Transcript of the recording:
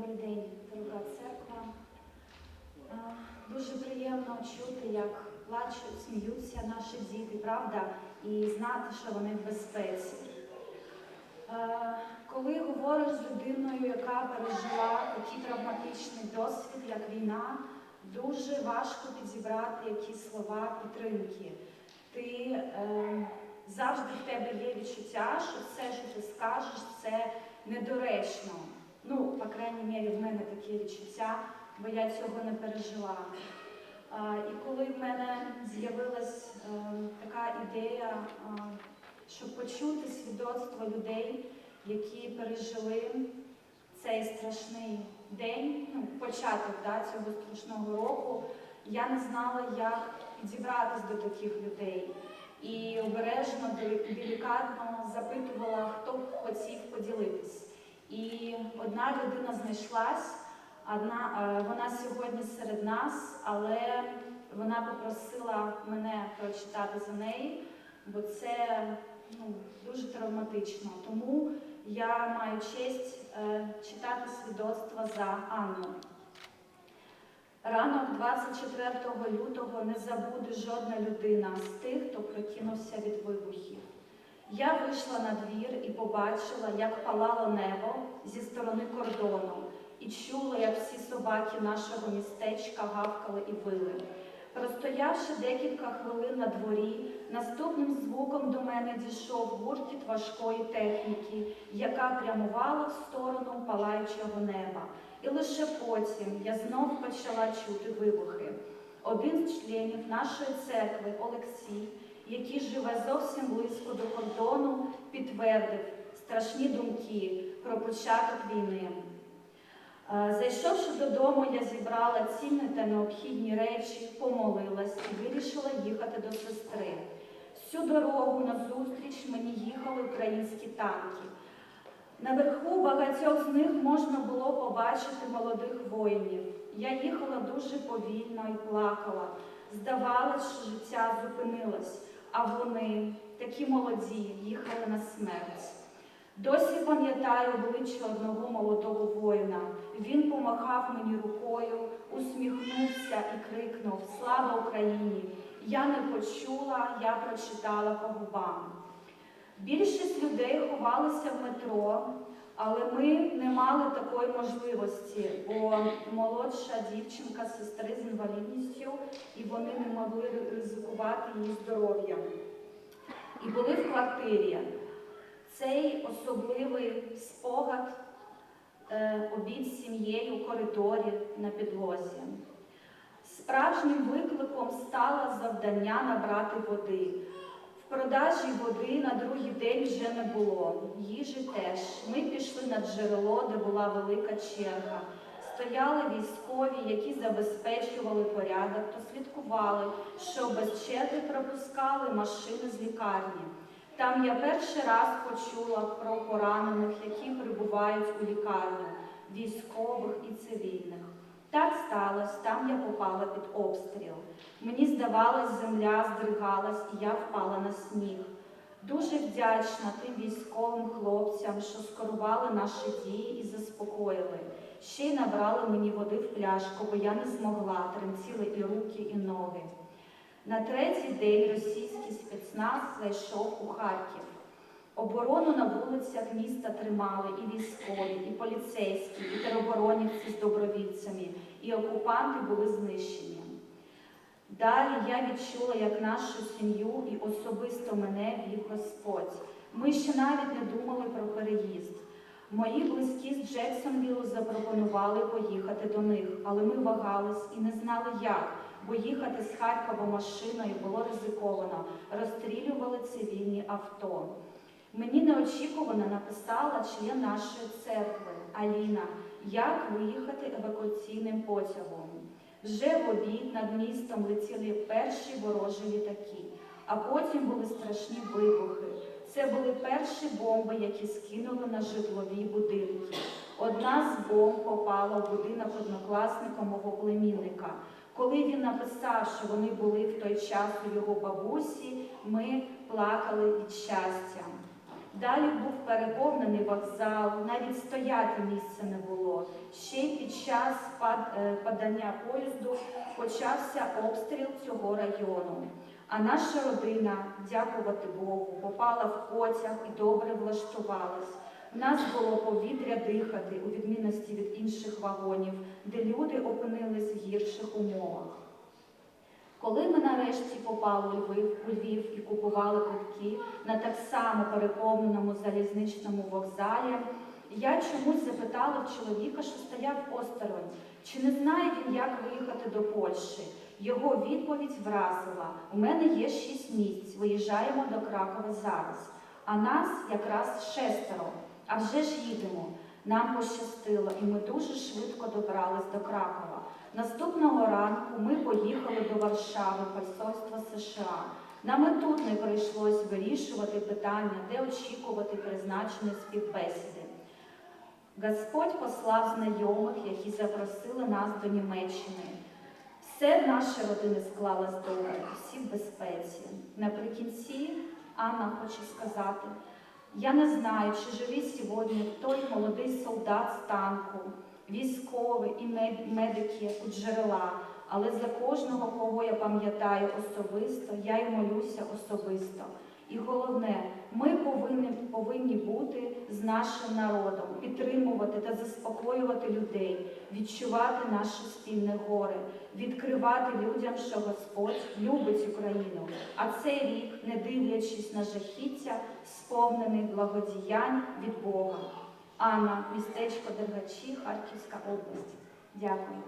Добрий день, дорога церква. Дуже приємно чути, як плачуть, сміються наші діти, правда, і знати, що вони в безпеці. Коли говориш з людиною, яка пережила такий травматичний досвід, як війна, дуже важко підібрати якісь слова підтримки. Ти е, завжди в тебе є відчуття, що все, що ти скажеш, це недоречно. Ну, по крайній мірі, в мене таке відчуття, бо я цього не пережила. І коли в мене з'явилась е, така ідея, щоб почути свідоцтво людей, які пережили цей страшний день, ну, початок да, цього страшного року, я не знала, як підібратись до таких людей. І обережно, делі- делікатно запитувала, хто б хотів поділитись. І одна людина знайшлась, одна, е, вона сьогодні серед нас, але вона попросила мене прочитати за неї, бо це ну, дуже травматично. Тому я маю честь е, читати свідоцтво за Анну. Ранок 24 лютого не забуде жодна людина з тих, хто прокинувся від вибухів. Я вийшла на двір і побачила, як палало небо зі сторони кордону, і чула, як всі собаки нашого містечка гавкали і вили. Простоявши декілька хвилин на дворі, наступним звуком до мене дійшов гуркіт важкої техніки, яка прямувала в сторону палаючого неба. І лише потім я знов почала чути вибухи. Один з членів нашої церкви, Олексій, який живе зовсім близько до підтвердив страшні думки про початок війни. Е, Зайшовши додому, я зібрала цінні та необхідні речі, помолилась і вирішила їхати до сестри. Всю дорогу назустріч мені їхали українські танки. Наверху багатьох з них можна було побачити молодих воїнів. Я їхала дуже повільно і плакала. Здавалось, що життя зупинилось, а вони, такі молоді, їхали на смерть. Досі пам'ятаю обличчя одного молодого воїна. Він помахав мені рукою, усміхнувся і крикнув Слава Україні! Я не почула, я прочитала по губам. Більшість людей ховалися в метро, але ми не мали такої можливості, бо молодша дівчинка сестри з інвалідністю, і вони не могли ризикувати її здоров'ям. І були в квартирі. Цей особливий спогад, е, обід сім'єю у коридорі на підлозі. Справжнім викликом стало завдання набрати води. Продажі води на другий день вже не було. Їжі теж. Ми пішли на джерело, де була велика черга. Стояли військові, які забезпечували порядок та слідкували, що без черги пропускали машини з лікарні. Там я перший раз почула про поранених, які прибувають у лікарню, військових і цивільних. Так сталося, там я попала під обстріл. Мені здавалось, земля здригалась, і я впала на сніг. Дуже вдячна тим військовим хлопцям, що скорували наші дії і заспокоїли. Ще й набрали мені води в пляшку, бо я не змогла, тремтіли і руки, і ноги. На третій день російський спецназ зайшов у Харків. Оборону на вулицях міста тримали і військові, і поліцейські, і тероборонівці з добровільцями, і окупанти були знищені. Далі я відчула, як нашу сім'ю і особисто мене вів Господь. Ми ще навіть не думали про переїзд. Мої близькі з Джексонвілу запропонували поїхати до них, але ми вагались і не знали як, бо їхати з Харкова машиною було ризиковано, розстрілювали цивільні авто. Мені неочікувано написала член нашої церкви Аліна, як виїхати евакуаційним потягом. Вже в обід над містом летіли перші ворожі літаки, а потім були страшні вибухи. Це були перші бомби, які скинули на житлові будинки. Одна з бомб попала в будинок однокласника мого племінника. Коли він написав, що вони були в той час у його бабусі, ми плакали від щастя. Далі був переповнений вокзал, навіть стояти місця не було. Ще час пад- е, падання поїзду почався обстріл цього району. А наша родина, дякувати Богу, попала в потяг і добре влаштувалась. У нас було повітря дихати у відмінності від інших вагонів, де люди опинились в гірших умовах. Коли ми нарешті попали у Львів, і купували квитки на так само переповненому залізничному вокзалі, я чомусь запитала в чоловіка, що стояв осторонь, чи не знає він, як виїхати до Польщі. Його відповідь вразила: у мене є шість місць, виїжджаємо до Кракова зараз. А нас якраз шестеро. А вже ж їдемо. Нам пощастило, і ми дуже швидко добрались до Кракова. Наступного ранку ми поїхали до Варшави, посольства США. Нам і тут не прийшлось вирішувати питання, де очікувати призначеної співбесіди. Господь послав знайомих, які запросили нас до Німеччини. Все наші родини склалось добре, всі в безпеці. Наприкінці Анна хоче сказати, я не знаю, чи живий сьогодні той молодий солдат з танку, військовий і мед- медики у джерела, але за кожного, кого я пам'ятаю особисто, я й молюся особисто. І головне, ми повинні, повинні бути з нашим народом, підтримувати та заспокоювати людей, відчувати наше спільне горе, відкривати людям, що Господь любить Україну. А цей рік, не дивлячись на жахіття, сповнений благодіянь від Бога. Анна, містечко Дергачі, Харківська область. Дякую.